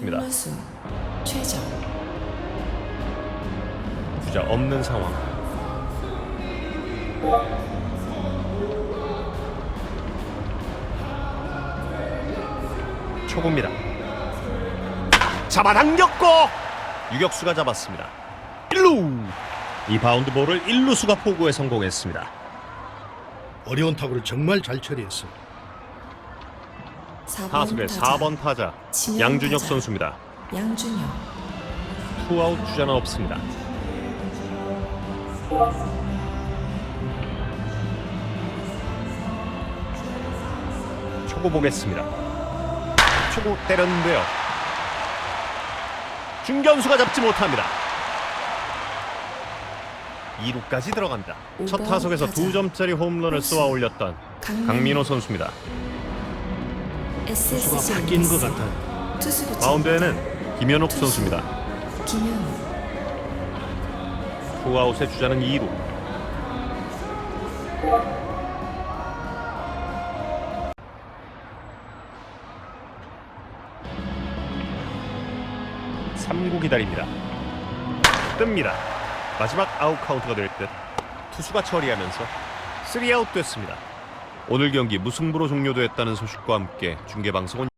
입니다. 최정 주자 없는 상황. 초구입니다. 잡아당겼고 유격수가 잡았습니다. 1루 이 바운드 볼을 1루수가 포구에 성공했습니다. 어려운 타구를 정말 잘 처리했어. 4번 타석의 타자 4번 타자 양준혁 타자. 선수입니다. 양준혁 투아웃 주자는 없습니다. 초구 보겠습니다. 초구 때렸는데요. 중견수가 잡지 못합니다. 2루까지 들어간다. 첫 타석에서 타자. 두 점짜리 홈런을 쏘아 올렸던 강민호 선수입니다. SSG 수가 바뀌는 것 같아요. 마운드에는 김현욱 선수입니다. 투아웃의 주자는 2루. 삼구 기다립니다. 뜹니다. 마지막 아웃 카운트가 될 듯. 투수가 처리하면서 3아웃 됐습니다. 오늘 경기 무승부로 종료됐다는 소식과 함께 중계 방송은